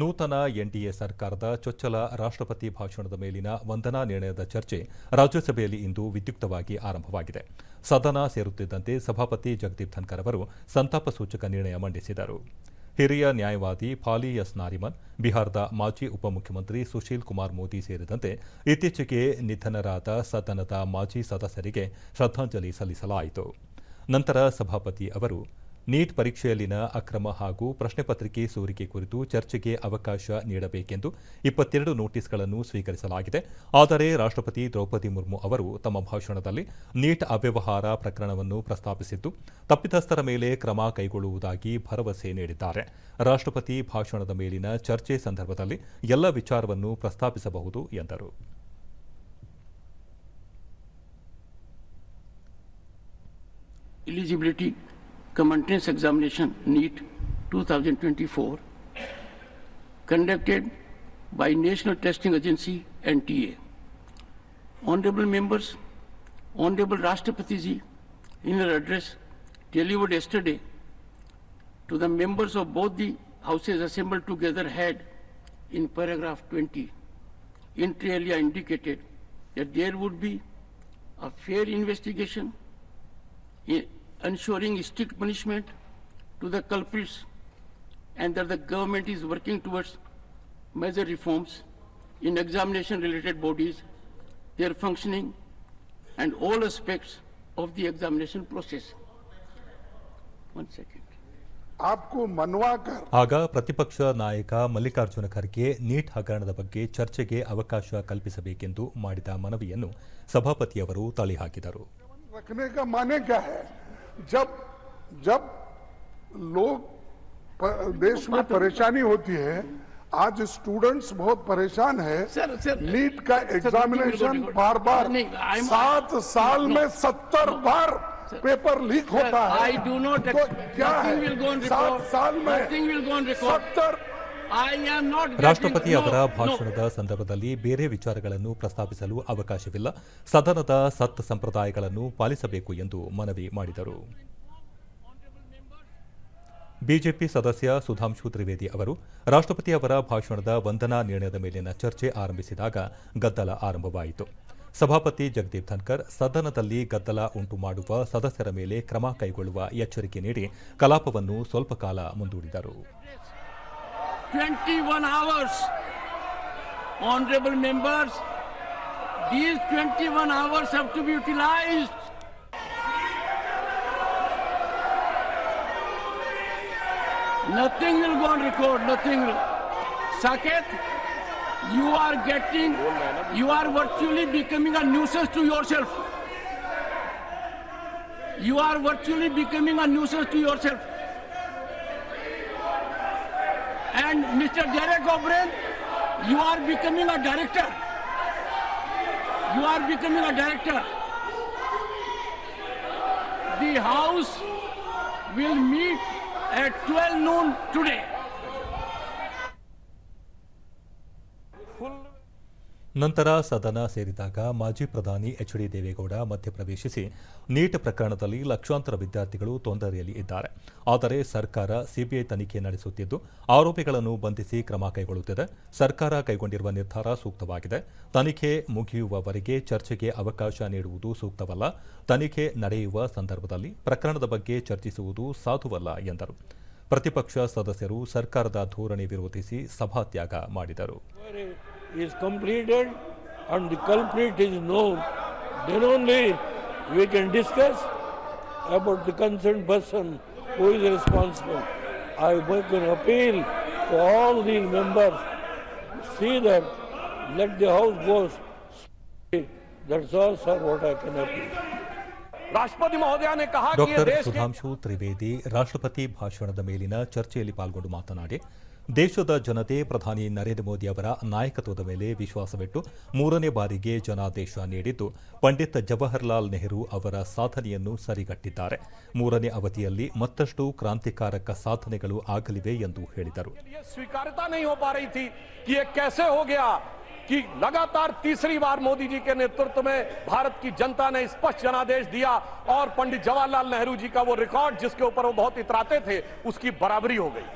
ನೂತನ ಎನ್ಡಿಎ ಸರ್ಕಾರದ ಚೊಚ್ಚಲ ರಾಷ್ಟ್ರಪತಿ ಭಾಷಣದ ಮೇಲಿನ ವಂದನಾ ನಿರ್ಣಯದ ಚರ್ಚೆ ರಾಜ್ಯಸಭೆಯಲ್ಲಿ ಇಂದು ವಿದ್ಯುಕ್ತವಾಗಿ ಆರಂಭವಾಗಿದೆ. ಸದನ ಸೇರುತ್ತಿದ್ದಂತೆ ಸಭಾಪತಿ ಜಗದೀಪ್ ಧನ್ಕರ್ ಅವರು ಸಂತಾಪ ಸೂಚಕ ನಿರ್ಣಯ ಮಂಡಿಸಿದರು. ಹಿರಿಯ ನ್ಯಾಯವಾದಿ ಫಾಲಿ ಎಸ್ ನಾರಿಮನ್, ಬಿಹಾರದ ಮಾಜಿ ಉಪಮುಖ್ಯಮಂತ್ರಿ ಸುಶೀಲ್ ಕುಮಾರ್ ಮೋದಿ ಸೇರಿದಂತೆ ಇತ್ತೀಚೆಗೆ ನಿಧನರಾದ ಸದನದ ಮಾಜಿ ಸದಸ್ಯರಿಗೆ ಶ್ರದ್ಧಾಂಜಲಿ ಸಲ್ಲಿಸಲಾಯಿತು. ನಂತರ ಸಭಾಪತಿ ಅವರು ನೀಟ್ ಪರೀಕ್ಷೆಯಲ್ಲಿನ ಅಕ್ರಮ ಹಾಗೂ ಪ್ರಶ್ನೆ ಪತ್ರಿಕೆ ಸೋರಿಕೆ ಕುರಿತು ಚರ್ಚೆಗೆ ಅವಕಾಶ ನೀಡಬೇಕೆಂದು ಇಪ್ಪತ್ತೆರಡು ನೋಟಿಸ್ಗಳನ್ನು ಸ್ವೀಕರಿಸಲಾಗಿದೆ. ಆದರೆ ರಾಷ್ಟ್ರಪತಿ ದ್ರೌಪದಿ ಮುರ್ಮು ಅವರು ತಮ್ಮ ಭಾಷಣದಲ್ಲಿ ನೀಟ್ ಅವ್ಯವಹಾರ ಪ್ರಕರಣವನ್ನು ಪ್ರಸ್ತಾಪಿಸಿದ್ದು, ತಪ್ಪಿತಸ್ಥರ ಮೇಲೆ ಕ್ರಮ ಕೈಗೊಳ್ಳುವುದಾಗಿ ಭರವಸೆ ನೀಡಿದ್ದಾರೆ. ರಾಷ್ಟ್ರಪತಿ ಭಾಷಣದ ಮೇಲಿನ ಚರ್ಚೆ ಸಂದರ್ಭದಲ್ಲಿ ಎಲ್ಲ ವಿಚಾರವನ್ನು ಪ್ರಸ್ತಾಪಿಸಬಹುದು ಎಂದರು. Eligibility cum entrance examination NEET 2024 conducted by National Testing Agency NTA. Honorable members, Honorable Rashtrapati ji, in her address delivered yesterday to the members of both the houses assembled together had in paragraph 20 inter alia indicated that there would be a fair investigation ensuring strict punishment to the culprits, and that the government is working towards major reforms in examination related bodies, their functioning, and all aspects of the examination process. One second. ಆಗ ಪ್ರತಿಪಕ್ಷ ನಾಯಕ Mallikarjuna Kharge neat ಹಗರಣದ ಬಗ್ಗೆ ಚರ್ಚೆಗೆ ಅವಕಾಶ ಕಲ್ಪಿಸಬೇಕೆಂದು ಮಾಡಿದ ಮನವಿಯನ್ನು ಸಭಾಪತಿಯವರು ತಳ್ಳಿಹಾಕಿದರು जब जब लोग देश में परेशानी होती है आज स्टूडेंट्स बहुत परेशान है सर, सर, नीट का एग्जामिनेशन बार बार सात साल में सत्तर बार पेपर लीक होता है। आई डू नॉट क्या है? सात साल में सत्तर ರಾಷ್ಟ್ರಪತಿ ಅವರ ಭಾಷಣದ ಸಂದರ್ಭದಲ್ಲಿ ಬೇರೆ ವಿಚಾರಗಳನ್ನು ಪ್ರಸ್ತಾಪಿಸಲು ಅವಕಾಶವಿಲ್ಲ. ಸದನದ ಸತ್ ಸಂಪ್ರದಾಯಗಳನ್ನು ಪಾಲಿಸಬೇಕು ಎಂದು ಮನವಿ ಮಾಡಿದರು. ಬಿಜೆಪಿ ಸದಸ್ಯ ಸುಧಾಂಶು ತ್ರಿವೇದಿ ಅವರು ರಾಷ್ಟ್ರಪತಿ ಅವರ ಭಾಷಣದ ವಂದನಾ ನಿರ್ಣಯದ ಮೇಲಿನ ಚರ್ಚೆ ಆರಂಭಿಸಿದಾಗ ಗದ್ದಲ ಆರಂಭವಾಯಿತು. ಸಭಾಪತಿ ಜಗದೀಪ್ ಧನ್ಕರ್ ಸದನದಲ್ಲಿ ಗದ್ದಲ ಉಂಟು ಮಾಡುವ ಸದಸ್ಯರ ಮೇಲೆ ಕ್ರಮ ಕೈಗೊಳ್ಳುವ ಎಚ್ಚರಿಕೆ ನೀಡಿ ಕಲಾಪವನ್ನು ಸ್ವಲ್ಪ ಕಾಲ ಮುಂದೂಡಿದರು. 21 hours. Honorable members, these 21 hours have to be utilized. Nothing will go on record, nothing will. Saket, you are getting, you are virtually becoming a nuisance to yourself. You are virtually becoming a nuisance to yourself. And Mr. Derek O'Brien, you are becoming a director. You are becoming a director. The House will meet at 12 noon today. ನಂತರ ಸದನ ಸೇರಿದಾಗ ಮಾಜಿ ಪ್ರಧಾನಿ H D Deve Gowda ಮಧ್ಯಪ್ರವೇಶಿಸಿ NEET ಪ್ರಕರಣದಲ್ಲಿ ಲಕ್ಷಾಂತರ ವಿದ್ಯಾರ್ಥಿಗಳು ತೊಂದರೆಯಲ್ಲಿ ಇದ್ದಾರೆ. ಆದರೆ ಸರ್ಕಾರ ಸಿಬಿಐ ತನಿಖೆ ನಡೆಸುತ್ತಿದ್ದು, ಆರೋಪಿಗಳನ್ನು ಬಂಧಿಸಿ ಕ್ರಮ ಕೈಗೊಳ್ಳುತ್ತಿದೆ. ಸರ್ಕಾರ ಕೈಗೊಂಡಿರುವ ನಿರ್ಧಾರ ಸೂಕ್ತವಾಗಿದೆ. ತನಿಖೆ ಮುಗಿಯುವವರೆಗೆ ಚರ್ಚೆಗೆ ಅವಕಾಶ ನೀಡುವುದು ಸೂಕ್ತವಲ್ಲ. ತನಿಖೆ ನಡೆಯುವ ಸಂದರ್ಭದಲ್ಲಿ ಪ್ರಕರಣದ ಬಗ್ಗೆ ಚರ್ಚಿಸುವುದು ಸಾಧುವಲ್ಲ, ಎಂದರು. ಪ್ರತಿಪಕ್ಷ ಸದಸ್ಯರು ಸರ್ಕಾರದ ಧೋರಣೆ ವಿರೋಧಿಸಿ ಸಭಾತ್ಯಾಗ ಮಾಡಿದರು. is completed and the culprit is known, then only we can discuss about the concerned person who is responsible. I make an appeal to all the members, see that, let the house go. That's all, sir, what I can appeal. ರಾಷ್ಟ್ರಪತಿ ಮಹೋದಯ doctor Sudhanshu Trivedi ರಾಷ್ಟ್ರಪತಿ ಭಾಷಣದ ಮೇಲಿನ ಚರ್ಚೆಯಲ್ಲಿ ಪಾಲ್ಗೊಂಡು ಮಾತನಾಡಿ ದೇಶದ ಜನತೆ ಪ್ರಧಾನಿ ನರೇಂದ್ರ ಮೋದಿ ಅವರ ನಾಯಕತ್ವದ ಮೇಲೆ ವಿಶ್ವಾಸವಿಟ್ಟು ಮೂರನೇ ಬಾರಿಗೆ ಜನಾದೇಶ ನೀಡಿದ್ದು ಪಂಡಿತ್ ಜವಾಹರ್ಲಾಲ್ ನೆಹರು ಅವರ ಸಾಧನೆಯನ್ನು ಸರಿಗಟ್ಟಿದ್ದಾರೆ ಮೂರನೇ ಅವಧಿಯಲ್ಲಿ ಮತ್ತಷ್ಟು ಕ್ರಾಂತಿಕಾರಕ ಸಾಧನೆಗಳು ಆಗಲಿವೆ ಎಂದು ಹೇಳಿದರು ये स्वीकार्यता नहीं हो पा रही थी कि ये कैसे हो गया कि लगातार तीसरी बार मोदी जी के नेतृत्व में भारत की जनता ने स्पष्ट जनादेश दिया और पंडित जवाहरलाल नेहरू जी का वो रिकॉर्ड जिसके ऊपर वो बहुत इतराते थे उसकी बराबरी हो गई